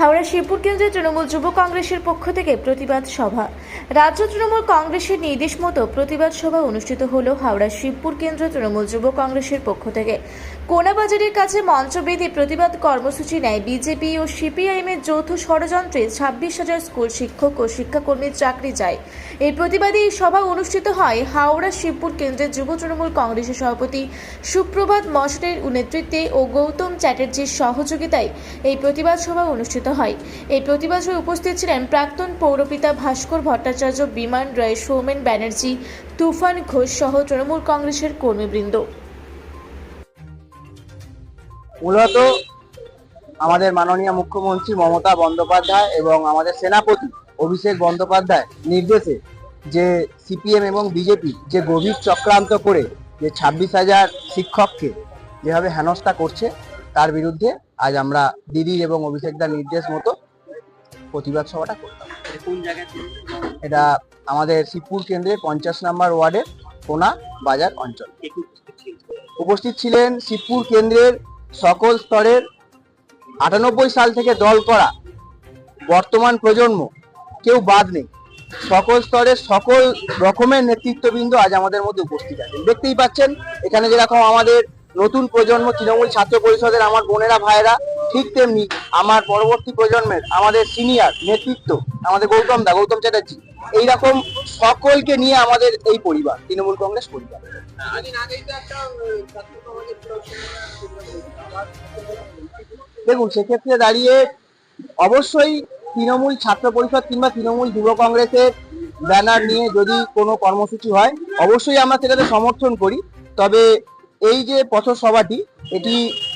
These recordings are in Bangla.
হাওড়া শিবপুর কেন্দ্রে তৃণমূল যুব কংগ্রেসের পক্ষ থেকে প্রতিবাদ সভা। রাজ্য তৃণমূল কংগ্রেসের নির্দেশ মতো প্রতিবাদ সভা অনুষ্ঠিত হল হাওড়া শিবপুর কেন্দ্র তৃণমূল যুব কংগ্রেসের পক্ষ থেকে। কোনাবাজারের কাছে মঞ্চ বেঁধে প্রতিবাদ কর্মসূচি নেয় বিজেপি ও সিপিআইএমের যৌথ ষড়যন্ত্রে ছাব্বিশ হাজার স্কুল শিক্ষক ও শিক্ষাকর্মীর চাকরি যায়। এই প্রতিবাদে এই সভা অনুষ্ঠিত হয় হাওড়া শিবপুর কেন্দ্রের যুব তৃণমূল কংগ্রেসের সভাপতি সুপ্রভাত মশনের নেতৃত্বে ও গৌতম চ্যাটার্জির সহযোগিতায় এই প্রতিবাদ সভা অনুষ্ঠিত হয়। এই প্রতিবাদ উপস্থিত ছিলেন প্রাক্তন পৌরপিতা ভাস্কর ভট্টাচার্য, বিমান রায় সৌমেন ব্যানার্জি, তুফান ঘোষ সহ তৃণমূল কংগ্রেসের কর্মীবৃন্দ। মূলত আমাদের মাননীয় মুখ্যমন্ত্রী মমতা বন্দ্যোপাধ্যায় এবং আমাদের সেনাপতি অভিষেক বন্দ্যোপাধ্যায় নির্দেশে যে সিপিএম এবং বিজেপি যে গভীর চক্রান্ত করে যে ছাব্বিশ হাজার শিক্ষককে যেভাবে হেনস্থা করছে, তার বিরুদ্ধে আজ আমরা দিদির এবং অভিষেকদার নির্দেশ মতো প্রতিবাদ সভাটা করতাম এটা আমাদের শিবপুর কেন্দ্রের পঞ্চাশ নম্বর ওয়ার্ডের কোনা বাজার অঞ্চল। উপস্থিত ছিলেন শিবপুর কেন্দ্রের সকল স্তরের আটানব্বই সাল থেকে দল করা বর্তমান প্রজন্ম, কেউ বাদ নেই। সকল স্তরের সকল রকমের নেতৃত্ববৃন্দ আজ আমাদের মধ্যে উপস্থিত আছেন। দেখতেই পাচ্ছেন, এখানে যেরকম আমাদের নতুন প্রজন্ম তৃণমূল ছাত্র পরিষদের আমার বোনেরা, ভাইয়েরা, ঠিক তেমনি আমার পরবর্তী প্রজন্মের, আমাদের সিনিয়র নেতৃত্ব, আমাদের গৌতম দা, গৌতম চ্যাটার্জি, এইরকম সকলকে নিয়ে আমাদের এই পরিবার, তৃণমূল কংগ্রেস পরিবার। দেখুন, সেক্ষেত্রে দাঁড়িয়ে অবশ্যই তৃণমূল ছাত্র পরিষদ কিংবা তৃণমূল যুব কংগ্রেসের ব্যানার নিয়ে যদি কোনো কর্মসূচি হয়, অবশ্যই আমরা সেটাতে সমর্থন করি। তবে এই যে পথসভাটি এটি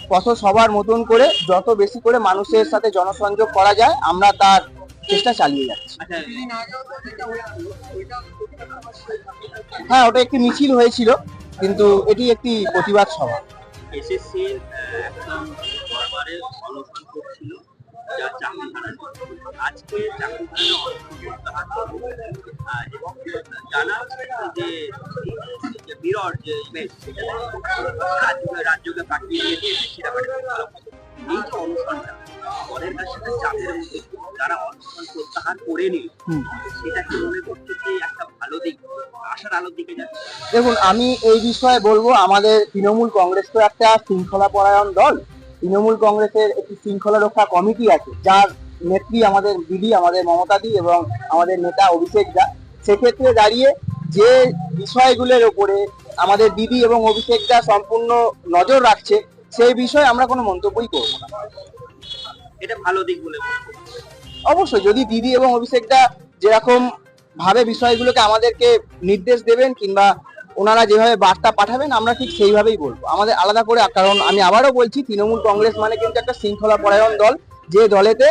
পথসভার মতন করে যত বেশি করে মানুষের সাথে জনসংযোগ করা যায় আমরা তার চেষ্টা চালিয়ে যাচ্ছি। আচ্ছা। হ্যাঁ ওটা একটি মিছিল হয়েছিল কিন্তু এটি একটি প্রতিবাদ সভা। আজকে যে এই যে ইমেজ সেটা রাজ্যকে রাজ্যকে কাটিয়ে দিয়েছে সেটা মানে এই যে অনশনটা পরের কাছে চাপের মধ্যে তারা অনশন প্রত্যাহার করে নিল সেটা কি মনে করছে যে একটা ভালো দিক আশার আলোর দিকে যাচ্ছে? দেখুন আমি এই বিষয়ে বলব আমাদের তৃণমূল কংগ্রেস তো একটা শৃঙ্খলা পরায়ণ দল। তৃণমূল কংগ্রেসের একটি শৃঙ্খলা রক্ষা কমিটি আছে যার নেত্রী আমাদের দিদি আমাদের মমতা দি এবং আমাদের নেতা অভিষেক দা। সেক্ষেত্রে দাঁড়িয়ে যে বিষয়গুলোর ওপরে আমাদের দিদি এবং অভিষেক দা সম্পূর্ণ নজর রাখছে সেই বিষয়ে আমরা কোনো মন্তব্যই করব না। এটা ভালো দিক বলে অবশ্যই যদি দিদি এবং অভিষেক দা যেরকম ভাবে বিষয়গুলোকে আমাদেরকে নির্দেশ দেবেন কিংবা ওনারা যেভাবে বার্তা পাঠাবেন আমরা ঠিক সেইভাবেই বলব। আমাদের আলাদা করে কারণ আমি আবারও বলছি তৃণমূল কংগ্রেস মানে কিন্তু একটা শৃঙ্খলা পরায়ণ দল। যে দলেতে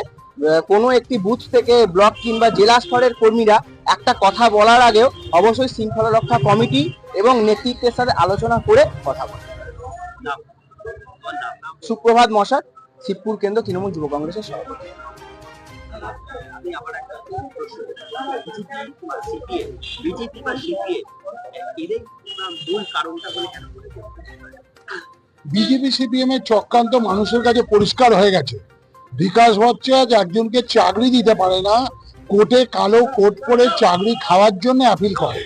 কোনো একটি বুথ থেকে ব্লক কিংবা জেলা স্তরের কর্মীরা একটা কথা বলার আগেও অবশ্যই শৃঙ্খলা রক্ষা কমিটি এবং নেতৃত্বের সাথে আলোচনা করে কথা বলে সুপ্রভাত মশাক শিবপুর কেন্দ্র তৃণমূল যুব কংগ্রেসের সভাপতি। আমি আবার একটা প্রশ্ন বিজেপি বা সিপিএম বিজেপি বা সিপিএম এদের মূল কারণটা কেন বিজেপি সিপিএম এর চক্রান্ত মানুষের কাছে পরিষ্কার হয়ে গেছে। বিকাশ ভট্টাচার্য একজনকে চাকরি দিতে পারে না, কোর্টে কালো কোট করে চাকরি খাওয়ার জন্য আপিল করে।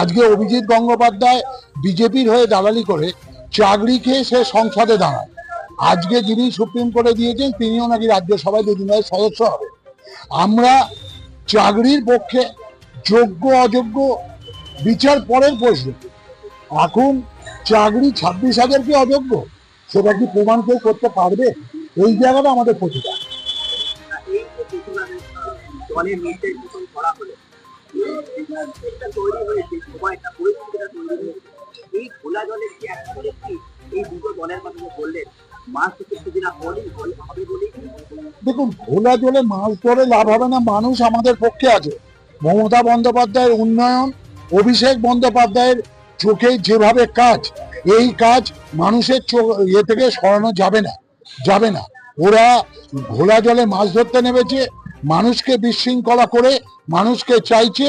আজকে অভিজিৎ গঙ্গোপাধ্যায় বিজেপির হয়ে দালালি করে, চাকরি খেয়ে সে সংসদে দাঁড়ায়। আজকে যিনি সুপ্রিম কোর্টে দিয়েছেন, তিনিও নাকি রাজ্যসভায় দুদিনের সদস্য হবে। আমরা চাকরির পক্ষে যোগ্য, অযোগ্য, বিচার পরের প্রশ্ন। এখন চাকরি ছাব্বিশ হাজার কি অযোগ্য? সেটা কি প্রমাণ কেউ করতে পারবে? এই জায়গাটা আমাদের হবে বলেই দেখুন খোলা জলে মাছ ধরে লাভ হবে না মানুষ আমাদের পক্ষে আছে। মমতা বন্দ্যোপাধ্যায়ের উন্নয়ন অভিষেক বন্দ্যোপাধ্যায়ের চোখে যেভাবে কাজ এই কাজ মানুষের চোখ ইয়ে থেকে সরানো যাবে না যাবে না। ওরা ঘোলা জলে মাছ ধরতে নেমেছে মানুষকে বিশৃঙ্খলা করে মানুষকে চাইছে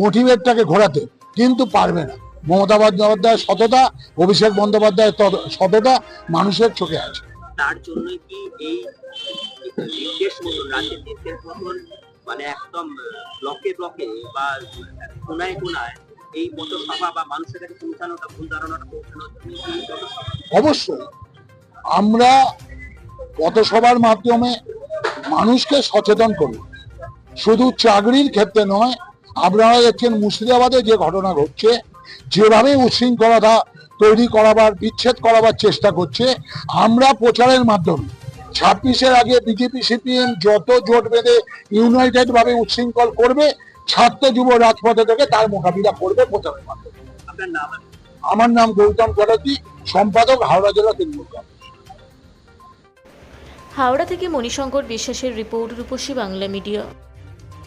মোটিভেটটাকে ঘোরাতে কিন্তু পারবে না। মমতা বন্দ্যোপাধ্যায়ের সততা অভিষেক বন্দ্যোপাধ্যায়ের সততা মানুষের চোখে আছে। তার কি এই নির্দেশ মতন রাজ্যের নির্দেশ মতন মানে একদম ব্লকে ব্লকে বা কোনায় কোনায় এই পথসভা বা মানুষের কাছে পৌঁছানোটা ভুল ধারণাটা অবশ্যই। আমরা পথসভার মাধ্যমে মানুষকে সচেতন করব শুধু চাকরির ক্ষেত্রে নয়, আপনারা দেখছেন মুর্শিদাবাদে যে ঘটনা ঘটছে, যেভাবে উচ্ছৃঙ্খলতা তৈরি করাবার, বিচ্ছেদ করাবার চেষ্টা করছে, আমরা প্রচারের মাধ্যমে, ছাব্বিশের আগে বিজেপি, সিপিএম যত জোট বেঁধে ইউনাইটেড ভাবে উচ্ছৃঙ্খল করবে, ছাত্র যুব রাজপথে থেকে তার মোকাবিলা করবে প্রচারের মাধ্যমে? আমার নাম গৌতম চ্যাটার্জি সম্পাদক হাওড়া জেলা তৃণমূল। হাওড়া থেকে মণিশঙ্কর বিশ্বাসের রিপোর্ট রূপসী বাংলা মিডিয়া।